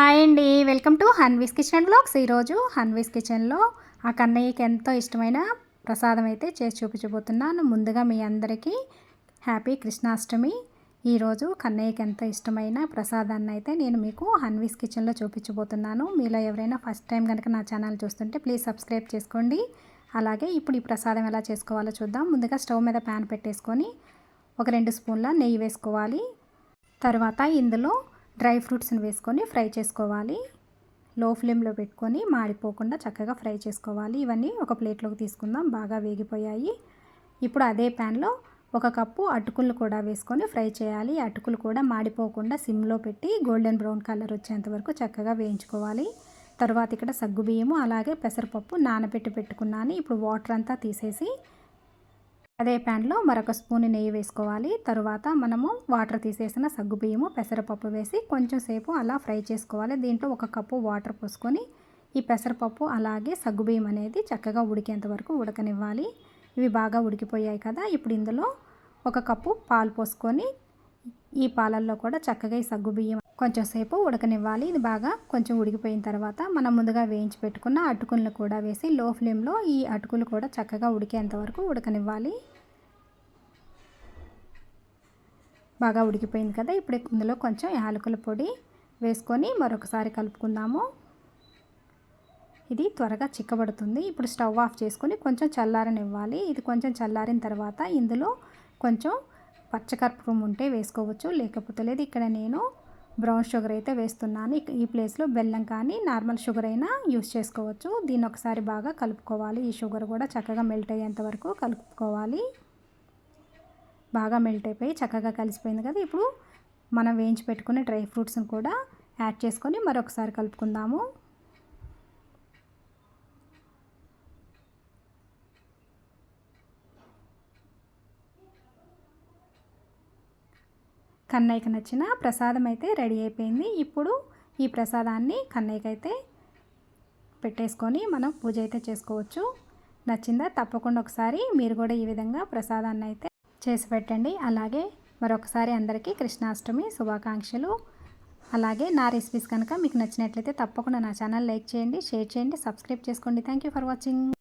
Hi అండి. Welcome to Hanvi's kitchen blogs. ఈరోజు హన్వీస్ కిచెన్లో ఆ కన్నయ్యకి ఎంతో ఇష్టమైన ప్రసాదం అయితే చేసి చూపించబోతున్నాను. ముందుగా మీ అందరికీ హ్యాపీ కృష్ణాష్టమి. ఈరోజు కన్నయ్యకి ఎంతో ఇష్టమైన ప్రసాదాన్ని అయితే నేను మీకు హన్వీస్ కిచెన్లో చూపించబోతున్నాను. మీలో ఎవరైనా ఫస్ట్ టైం కనుక నా ఛానల్ చూస్తుంటే ప్లీజ్ సబ్స్క్రైబ్ చేసుకోండి. అలాగే ఇప్పుడు ఈ ప్రసాదం ఎలా చేసుకోవాలో చూద్దాం. ముందుగా స్టవ్ మీద ప్యాన్ పెట్టేసుకొని ఒక రెండు స్పూన్ల నెయ్యి వేసుకోవాలి. తర్వాత ఇందులో డ్రై ఫ్రూట్స్ని వేసుకొని ఫ్రై చేసుకోవాలి. లో ఫ్లేమ్లో పెట్టుకొని మాడిపోకుండా చక్కగా ఫ్రై చేసుకోవాలి. ఇవన్నీ ఒక ప్లేట్లోకి తీసుకుందాం. బాగా వేగిపోయాయి. ఇప్పుడు అదే ప్యాన్లో ఒక కప్పు అటుకులు కూడా వేసుకొని ఫ్రై చేయాలి. అటుకులు కూడా మాడిపోకుండా సిమ్లో పెట్టి గోల్డెన్ బ్రౌన్ కలర్ వచ్చేంత వరకు చక్కగా వేయించుకోవాలి. తర్వాత ఇక్కడ సగ్గుబియ్యము అలాగే పెసరపప్పు నానబెట్టి పెట్టుకున్నాను. ఇప్పుడు వాటర్ అంతా తీసేసి అదే ప్యాన్లో మరొక స్పూన్ నెయ్యి వేసుకోవాలి. తరువాత మనము వాటర్ తీసేసిన సగ్గుబియ్యము పెసరపప్పు వేసి కొంచెం సేపు అలా ఫ్రై చేసుకోవాలి. దీంట్లో ఒక కప్పు వాటర్ పోసుకొని ఈ పెసరపప్పు అలాగే సగ్గుబియ్యం అనేది చక్కగా ఉడికేంత వరకు ఉడకనివ్వాలి. ఇవి బాగా ఉడికిపోయాయి కదా ఇప్పుడు ఇందులో ఒక కప్పు పాలు పోసుకొని ఈ పాలల్లో కూడా చక్కగా ఈ సగ్గుబియ్యం కొంచెం సేపు ఉడకనివ్వాలి. ఇది బాగా కొంచెం ఉడికిపోయిన తర్వాత మనం ముందుగా వేయించి పెట్టుకున్న అటుకులను కూడా వేసి లో ఫ్లేమ్లో ఈ అటుకులు కూడా చక్కగా ఉడికేంత వరకు ఉడకనివ్వాలి. బాగా ఉడికిపోయింది కదా ఇప్పుడు ఇందులో కొంచెం యాలకుల పొడి వేసుకొని మరొకసారి కలుపుకుందాము. ఇది త్వరగా చిక్కబడుతుంది. ఇప్పుడు స్టవ్ ఆఫ్ చేసుకొని కొంచెం చల్లారనివ్వాలి. ఇది కొంచెం చల్లారిన తర్వాత ఇందులో కొంచెం పచ్చకర్పూరం ఉంటే వేసుకోవచ్చు. లేకపోతే లేదు ఇక్కడ నేను బ్రౌన్ షుగర్ అయితే వేస్తున్నాను. ఈ ప్లేస్లో బెల్లం కానీ నార్మల్ షుగర్ అయినా యూస్ చేసుకోవచ్చు. దీన్ని ఒకసారి బాగా కలుపుకోవాలి. ఈ షుగర్ కూడా చక్కగా మెల్ట్ అయ్యేంత వరకు కలుపుకోవాలి. బాగా మెల్ట్ అయిపోయి చక్కగా కలిసిపోయింది కదా. ఇప్పుడు మనం వేయించి పెట్టుకునే డ్రై ఫ్రూట్స్ని కూడా యాడ్ చేసుకొని మరొకసారి కలుపుకుందాము. కన్నయ్యకి నచ్చిన ప్రసాదం అయితే రెడీ అయిపోయింది. ఇప్పుడు ఈ ప్రసాదాన్ని కన్నయ్యకి అయితే పెట్టేసుకొని మనం పూజ అయితే చేసుకోవచ్చు. నచ్చిందా తప్పకుండా ఒకసారి మీరు కూడా ఈ విధంగా ప్రసాదాన్ని అయితే చేసి పెట్టండి. అలాగే మరొకసారి అందరికీ కృష్ణాష్టమి శుభాకాంక్షలు. అలాగే నా రెసిపీస్ కనుక మీకు నచ్చినట్లయితే తప్పకుండా నా ఛానల్ లైక్ చేయండి షేర్ చేయండి సబ్స్క్రైబ్ చేసుకోండి. Thank for watching